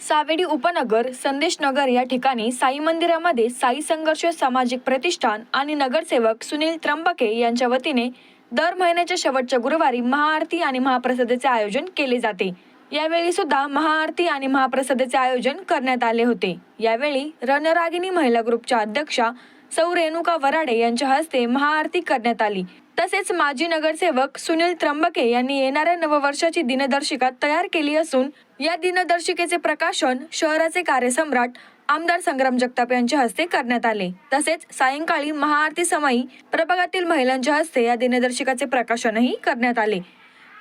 सावेडी उपनगर संदेश नगर या ठिकाणी साई मंदिरामध्ये साई संघर्ष सामाजिक प्रतिष्ठान आणि नगरसेवक सुनील त्र्यंबके यांच्या वतीने दर महिन्याच्या शेवटच्या गुरुवारी महाआरती आणि महाप्रसादाचे आयोजन केले जाते. यावेळी सुद्धा महाआरती आणि महाप्रसादाचे आयोजन करण्यात आले होते. यावेळी रणरागिनी महिला ग्रुपच्या अध्यक्षा सौ रेणुका वराडे यांच्या हस्ते महाआरती करण्यात आली. तसेच माजी नगरसेवक सुनील त्र्यंबके यांनी येणाऱ्या नववर्षाची दिनदर्शिका तयार केली असून या दिनदर्शिकेचे प्रकाशन शहराचे कार्यसम्राट आमदार संग्राम जगताप यांच्या हस्ते करण्यात आले. तसेच सायंकाळी महाआरती समयी प्रभागातील महिलांच्या हस्ते या दिनदर्शिकाचे प्रकाशनही करण्यात आले.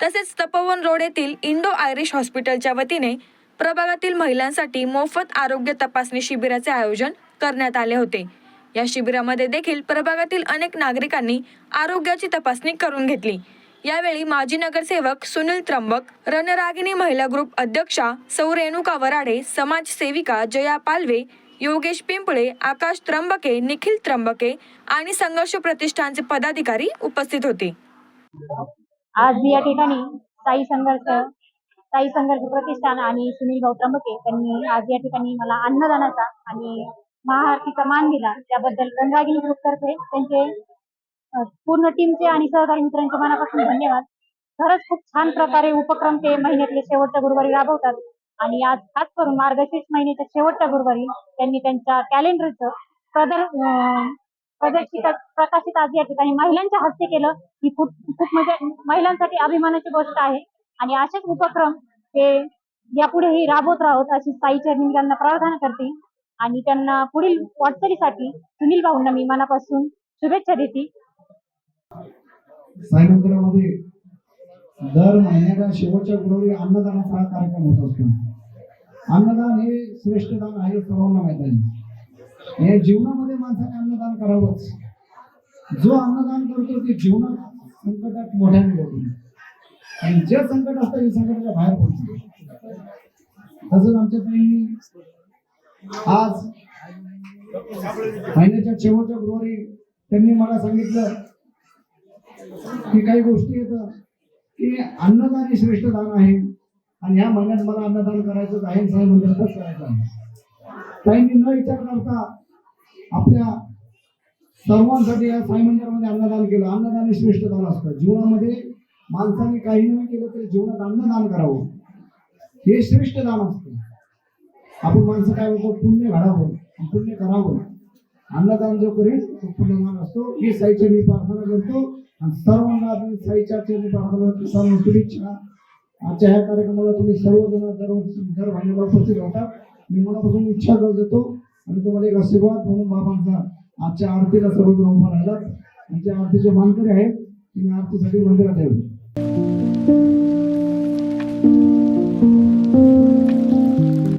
तसेच तपोवन रोड येथील इंडो आयरिश हॉस्पिटलच्या वतीने प्रभागातील महिलांसाठी मोफत आरोग्य तपासणी शिबिराचे आयोजन करण्यात आले होते. या शिबिरामध्ये देखील प्रभागातील अनेक नागरिकांनी आरोग्याची तपासणी करून घेतली. यावेळी माजी नगरसेवक सुनील त्र्यंबक रणरागिनी महिला ग्रुप अध्यक्षा सौ रेणुका वराडे समाजसेविका जया पालवे योगेश पिंपळे आकाश त्र्यंबके निखिल त्र्यंबके आणि संघर्ष प्रतिष्ठानचे पदाधिकारी उपस्थित होते. आज या ठिकाणी साई संघर्ष साई संघर्ष प्रतिष्ठान आणि सुनील भाऊ त्र्यंबके त्यांनी आज या ठिकाणी मला अन्नदानाचा आणि महाआरतीचा मान दिला. त्याबद्दल रणरागिनी ग्रुप तर्फे त्यांचे पूर्ण टीमचे आणि सहकारी मित्रांचे मनापासून धन्यवाद. खरंच खूप छान प्रकारे उपक्रम ते महिन्यातले शेवटच्या गुरुवारी राबवतात. आणि आज खास करून मार्गशीर्ष महिन्याच्या शेवटच्या गुरुवारी त्यांनी त्यांच्या कॅलेंडरचं प्रदर प्रदर्शित प्रकाशित आज या ठिकाणी महिलांच्या हस्ते केलं. ही खूप खूप म्हणजे महिलांसाठी अभिमानाची गोष्ट आहे. आणि असेच उपक्रम ते यापुढेही राबवत राहोत अशी साईच्या निमित्तांना प्रार्थना करते. आणि त्यांना पुढील वाटचालीसाठी सुनील भाऊंना मी मनापासून शुभेच्छा देते. साई मंदिरामध्ये दर महिन्याला शेवटच्या गुरुवारी अन्नदानाचा हा कार्यक्रम होत असतो. अन्नदान हे श्रेष्ठ दान आहे सर्वांना माहीत आहे. हे जीवनामध्ये माणसाने अन्नदान करावंच. जो अन्नदान करतो ते जीवनात संकटात मोठ्याने होतो आणि जे संकट असतं ते संकटाच्या बाहेर पडतो. तसंच आमच्या ताईंनी आज महिन्याच्या शेवटच्या गुरुवारी त्यांनी मला सांगितलं की काही गोष्टी येतात की अन्नदान हे श्रेष्ठ दान आहे. आणि ह्या महिन्यात मला अन्नदान करायचं आहे साई मंदिरातच करायचं आहे. ताईंनी न विचार करता आपल्या सर्वांसाठी या साई मंदिरामध्ये अन्नदान केलं. अन्नदान हे श्रेष्ठ दान असतं. जीवनामध्ये माणसाने काही नाही केलं तरी जीवनात अन्नदान करावं. हे श्रेष्ठ दान असतं. आपण माणसं काय होतो पुण्य घडावं. पुण्य करावं. अन्नदान जो करील तो पुण्यमान असतो. ही साईची मी प्रार्थना करतो. आणि सर्वांना आपण साईच्या चरणी प्रार्थना करतो. सर्व शुभेच्छा. आजच्या ह्या कार्यक्रमाला तुम्ही सर्वजण दरवर्षी दर भांडवला उपस्थित राहतात मी मनापासून इच्छा करत देतो आणि तुम्हाला एक आशीर्वाद म्हणून बाबांचा आजच्या आरतीला सर्वजण उभा राहिलात. आणि आरतीचे मानकरी आहेत. तुम्ही आरतीसाठी मंदिरात यावे.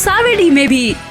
सावेडी में भी।